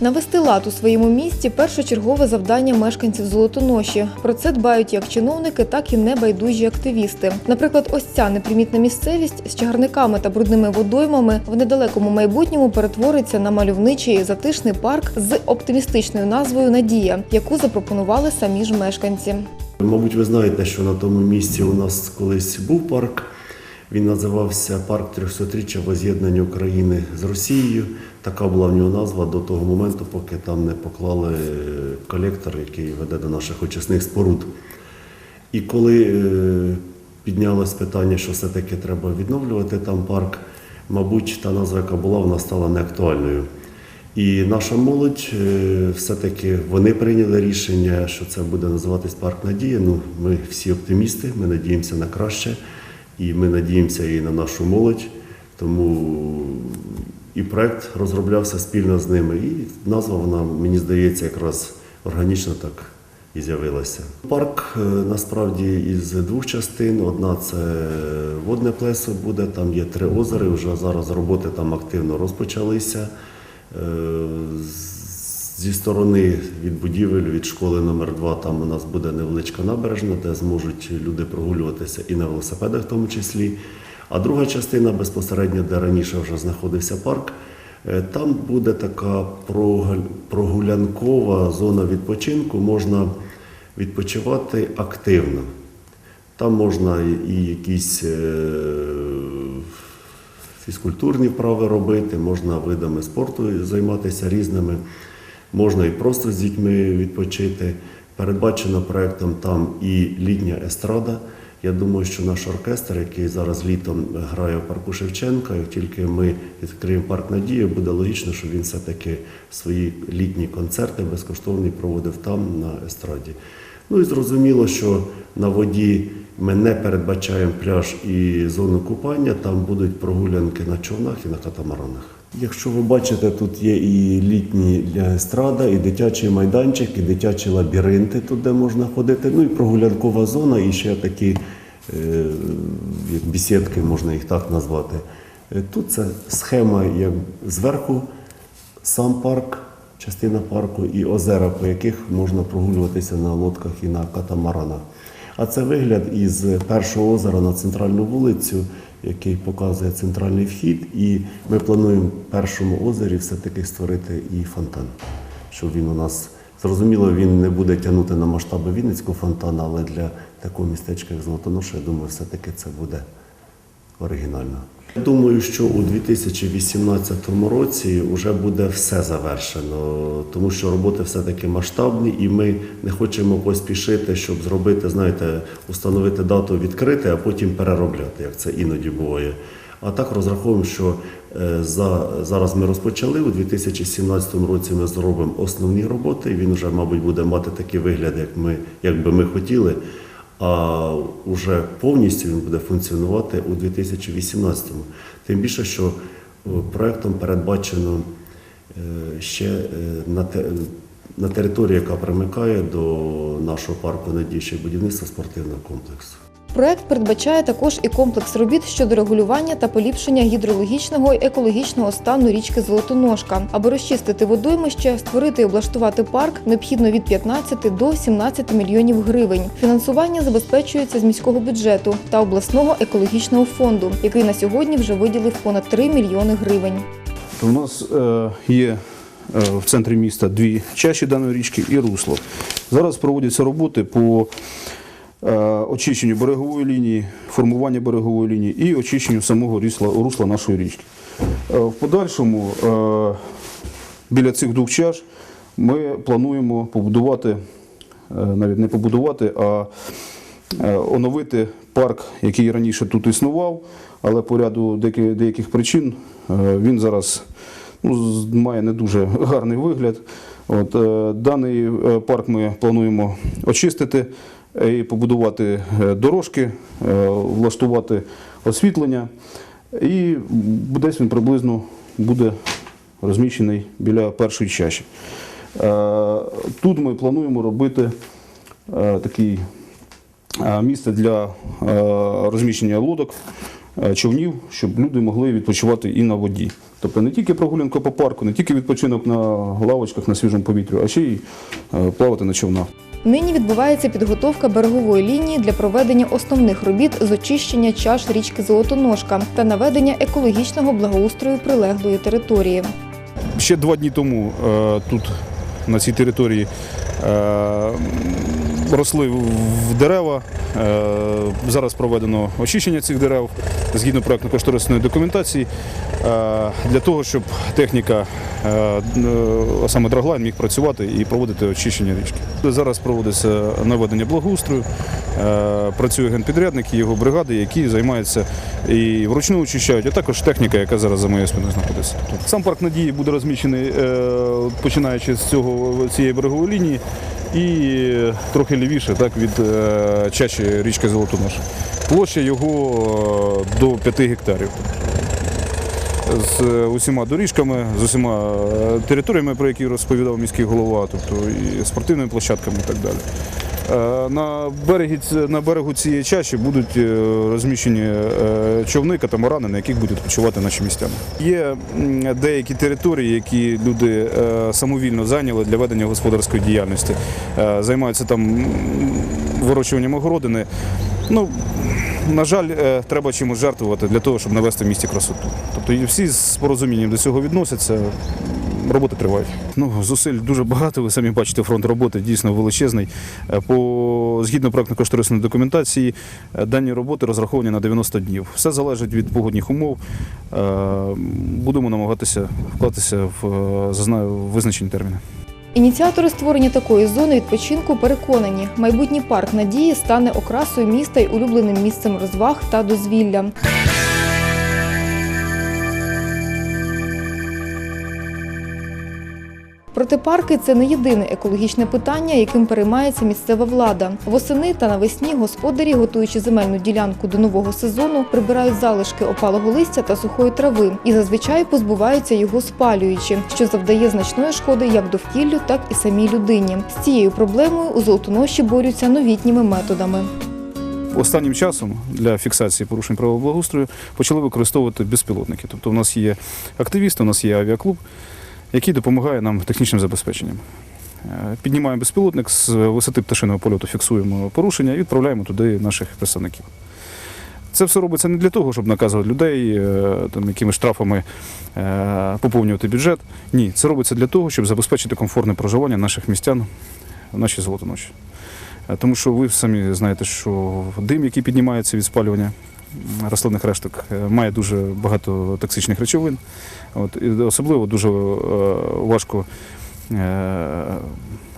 Навести лад у своєму місті першочергове завдання мешканців Золотоноші. Про це дбають як чиновники, так і небайдужі активісти. Наприклад, ось ця непримітна місцевість з чагарниками та брудними водоймами в недалекому майбутньому перетвориться на мальовничий затишний парк з оптимістичною назвою Надія, яку запропонували самі ж мешканці. Мабуть, ви знаєте, що на тому місці у нас колись був парк. Він називався Парк 300-річчя воз'єднання України з Росією. Така була в нього назва до того моменту, поки там не поклали колектор, який веде до наших очисних споруд. І коли е, піднялось питання, що все-таки треба відновлювати там парк, мабуть, та назва, яка була, вона стала неактуальною. І наша молодь е, все-таки вони прийняли рішення, що це буде називатись парк Надія. Ну, ми всі оптимісти, ми надіємося на краще, і ми надіємося і на нашу молодь. Тому і проект розроблявся спільно з ними. І назва вона, мені здається, якраз органічно так і з'явилася. Парк е, насправді із двох частин. Одна це водне плесо буде, там є три озери. Вже зараз роботи там активно розпочалися. Е, Зі сторони від будівель, від школи номер 2 там у нас буде невеличка набережна, де зможуть люди прогулюватися і на велосипедах в тому числі. А друга частина безпосередньо, де раніше вже знаходився парк, е, там буде така прогулянкова зона відпочинку, можна відпочивати активно. Там можна і- якісь е, фізкультурні вправи робити, можна видами спорту займатися різними, можна і просто з дітьми відпочити. Передбачено проектом там і літня естрада. Я думаю, що наш оркестр, який зараз літом грає в парку Шевченка, як тільки ми відкриємо парк Надія, буде логічно, що він все-таки свої літні концерти безкоштовні проводив там на естраді. Ну і зрозуміло, що на воді ми не передбачаємо пляж і зону купання, там будуть прогулянки на човнах і на катамаранах. Якщо ви бачите, тут є і літні естрада, і дитячий майданчик, і дитячі лабіринти, тут де можна ходити, ну і прогулянкова зона, і ще такі е, як бісідки, можна їх так назвати. Е, Тут це схема як зверху сам парк, частина парку і озера, по яких можна прогулюватися на лодках і на катамаранах. А це вигляд із першого озера на центральну вулицю, який показує центральний вхід. І ми плануємо першому озері все-таки створити і фонтан, щоб він у нас зрозуміло, він не буде тягнути на масштаби Вінницького фонтану, але для такого містечка, як Золотоноша, я думаю, все-таки це буде оригінально. Думаю, що у 2018 році вже буде все завершено, тому що роботи все-таки масштабні, і ми не хочемо поспішити, щоб зробити, знаєте, установити дату відкрити, а потім переробляти, як це іноді буває. А так розраховуємо, що е, за, зараз ми розпочали. У 2017 році ми зробимо основні роботи. Він вже, мабуть, буде мати такий вигляд, як ми, як би ми хотіли. А вже повністю він буде функціонувати у 2018-му. Тим більше, що е, проектом передбачено е, ще е, на, те, на території, яка примикає до нашого парку надії, будівництва спортивного комплексу. Проект передбачає також і комплекс робіт щодо регулювання та поліпшення гідрологічного і екологічного стану річки Золотоножка. Аби розчистити водоймище, створити і облаштувати парк необхідно від 15 до 17 мільйонів гривень. Фінансування забезпечується з міського бюджету та обласного екологічного фонду, який на сьогодні вже виділив понад 3 мільйони гривень. У нас е, є е, в центрі міста дві чаші даної річки і русло. Зараз проводяться роботи по очищенню берегової лінії, формуванню берегової лінії і очищенню самого русла, русла нашої річки. Е, в подальшому е, біля цих двох чаш ми плануємо побудувати, е, навіть не побудувати, а е, оновити парк, який раніше тут існував, але по ряду деяких, причин е, він зараз ну, має не дуже гарний вигляд. От, е, даний е, парк ми плануємо очистити і побудувати е, дорожки, е, влаштувати освітлення. І десь він приблизно буде розміщений біля першої чаші. Е, Тут ми плануємо робити е, такий е, місце для е, розміщення лодок е, човнів, щоб люди могли відпочивати і на воді. Тобто не тільки прогулянка по парку, не тільки відпочинок на лавочках на свіжому повітрі, а ще й е, плавати на човнах. Нині відбувається підготовка берегової лінії для проведення основних робіт з очищення чаш річки Золотоножка та наведення екологічного благоустрою прилеглої території. Ще два дні тому е, тут, на цій території, е, росли в дерева. Е, зараз проведено очищення цих дерев згідно проєктно-кошторисної документації е, для того, щоб техніка, е, а саме драглайн, міг працювати і проводити очищення річки. Зараз проводиться наведення благоустрою, працює генпідрядник і його бригади, які займаються і вручну очищають, а також техніка, яка зараз за моєю спиною знаходиться. Сам парк надії буде розміщений починаючи з цього цієї берегової лінії і трохи лівіше, так від чаші чачі річки Золотонож. Площа його е, до 5 гектарів. З е, усіма доріжками, з усіма е, територіями, про які розповідав міський голова, тобто і спортивними площадками і так далі. Е, На, берегі, на берегу цієї чаші будуть е, розміщені е, човни, катамарани, на яких будуть відпочивати наші містяни. Є деякі території, які люди самовільно зайняли для ведення господарської діяльності. Займаються там вирощуванням огородини. Ну, на жаль, треба чимось жертвувати для того, щоб навести в місті красоту. Тобто всі з порозумінням до цього відносяться. Роботи тривають. Ну, зусиль дуже багато. Ви самі бачите, фронт роботи дійсно величезний. Е, По згідно проектно-кошторисної документації, е, дані роботи розраховані на 90 днів. Все залежить від погодних умов. Е, Будемо намагатися вклатися в е, зазна- визначені терміни. Ініціатори створення такої зони відпочинку переконані, майбутній парк надії стане окрасою міста й улюбленим місцем розваг та дозвілля. Проте парки це не єдине екологічне питання, яким переймається місцева влада. Восени та навесні господарі, готуючи земельну ділянку до нового сезону, прибирають залишки опалого листя та сухої трави і зазвичай позбуваються його спалюючи, що завдає значної шкоди як довкіллю, так і самій людині. З цією проблемою у Золотоноші борються новітніми методами. Останнім часом для фіксації порушень правил благоустрою почали використовувати безпілотники. Тобто, у нас є активісти, у нас є авіаклуб, який допомагає нам технічним забезпеченням. Е, Піднімаємо безпілотник з висоти пташиного польоту, фіксуємо порушення і відправляємо туди наших представників. Це все робиться не для того, щоб наказувати людей, е, там, якими штрафами е, поповнювати бюджет. Ні, це робиться для того, щоб забезпечити комфортне проживання наших містян в нашій золотоночі. Тому що ви самі знаєте, що дим, який піднімається від спалювання рослинних решток, е, має дуже багато токсичних речовин. От, і особливо дуже е, важко е,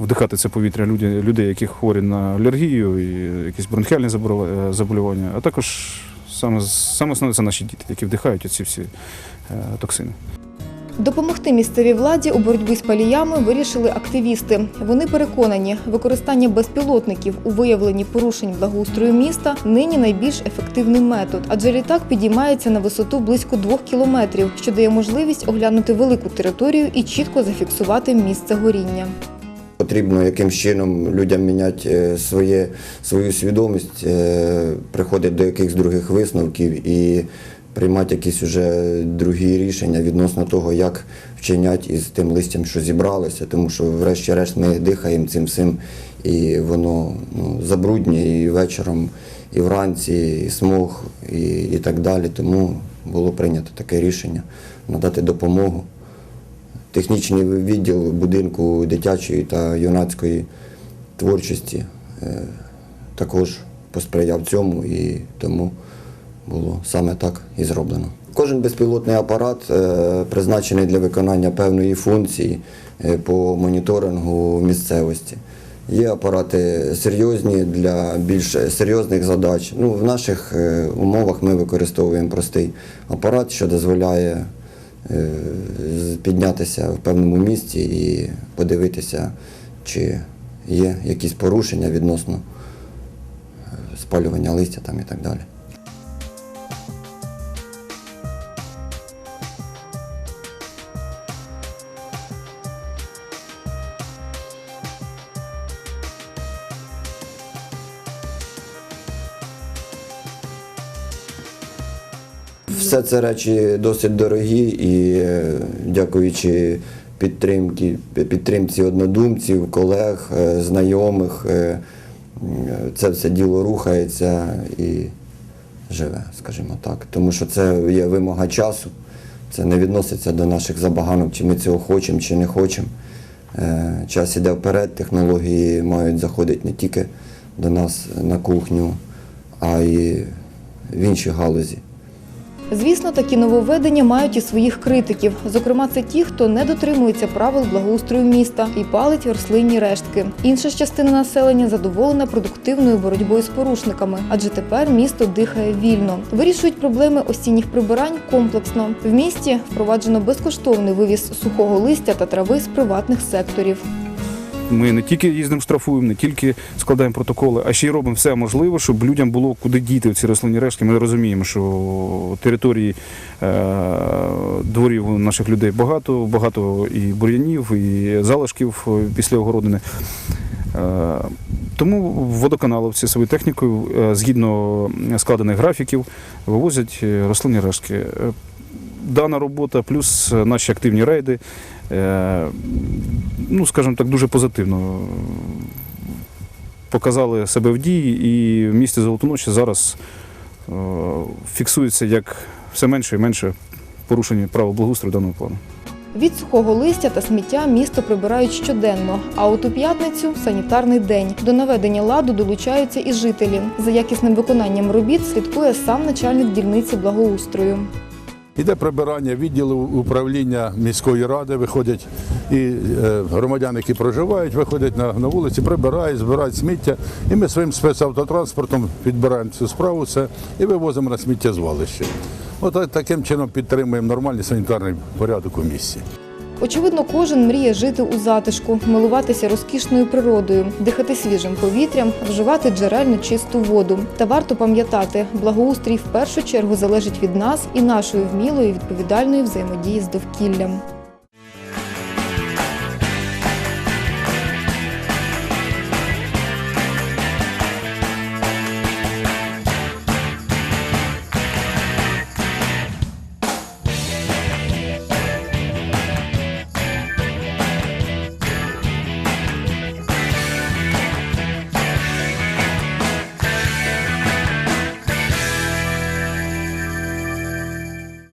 вдихати це повітря людей, які хворі на алергію, і якісь бронхіальні заболювання, а також саме, саме основне це наші діти, які вдихають ці всі токсини. Допомогти місцевій владі у боротьбі з паліями вирішили активісти. Вони переконані, використання безпілотників у виявленні порушень благоустрою міста нині найбільш ефективний метод, адже літак підіймається на висоту близько двох кілометрів, що дає можливість оглянути велику територію і чітко зафіксувати місце горіння. Потрібно якимсь чином людям міняти е, своє, свою свідомість, е, приходити до якихось других висновків і приймати якісь вже другі рішення відносно того, як вчинять із тим листям, що зібралося, тому що, врешті-решт, ми дихаємо цим всім, і воно ну, забруднює і вечором, і вранці, і смог, і, і так далі. Тому було прийнято таке рішення надати допомогу. Технічний відділ будинку дитячої та юнацької творчості е, також посприяв цьому і тому було саме так і зроблено. Кожен безпілотний апарат е, призначений для виконання певної функції е, по моніторингу місцевості. Є апарати серйозні для більш серйозних задач. Ну, в наших е, умовах ми використовуємо простий апарат, що дозволяє піднятися в певному місці і подивитися, чи є якісь порушення відносно спалювання листя там і так далі. Все це речі досить дорогі і е, дякуючи підтримки, підтримці однодумців, колег, е, знайомих, е, це все діло рухається і живе, скажімо так. Тому що це є вимога часу. Це не відноситься до наших забаганок, чи ми цього хочемо, чи не хочемо. Час іде вперед, технології мають заходити не тільки до нас на кухню, а й в інші галузі. Звісно, такі нововведення мають і своїх критиків. Зокрема, це ті, хто не дотримується правил благоустрою міста і палить рослинні рештки. Інша частина населення задоволена продуктивною боротьбою з порушниками, адже тепер місто дихає вільно. Вирішують проблеми осінніх прибирань комплексно. В місті впроваджено безкоштовний вивіз сухого листя та трави з приватних секторів. Ми не тільки їздимо штрафуємо, не тільки складаємо протоколи, а ще й робимо все можливе, щоб людям було куди діти в ці рослинні рештки. Ми розуміємо, що території е, дворів наших людей багато, багато і бур'янів, і залишків е, після огородини. Е, Тому водоканаловці своєю технікою, згідно складених графіків, вивозять рослинні рештки. Е, Дана робота, плюс е, наші активні рейди, е, ну, скажімо так, дуже позитивно показали себе в дії, і в місті Золотоноші зараз е, фіксується як все менше і менше порушення правил благоустрою даного плану. Від сухого листя та сміття місто прибирають щоденно. А от у п'ятницю санітарний день. До наведення ладу долучаються і жителі. За якісним виконанням робіт слідкує сам начальник дільниці благоустрою. Іде прибирання відділу управління міської ради, виходять і е, громадяни, які проживають, виходять на, на вулиці, прибирають, збирають сміття. І ми своїм спецавтотранспортом підбираємо цю справу все і вивозимо на сміттєзвалище. От таким чином підтримуємо нормальний санітарний порядок у місті. Очевидно, кожен мріє жити у затишку, милуватися розкішною природою, дихати свіжим повітрям, вживати джерельну чисту воду. Та варто пам'ятати, благоустрій в першу чергу залежить від нас і нашої вмілої відповідальної взаємодії з довкіллям.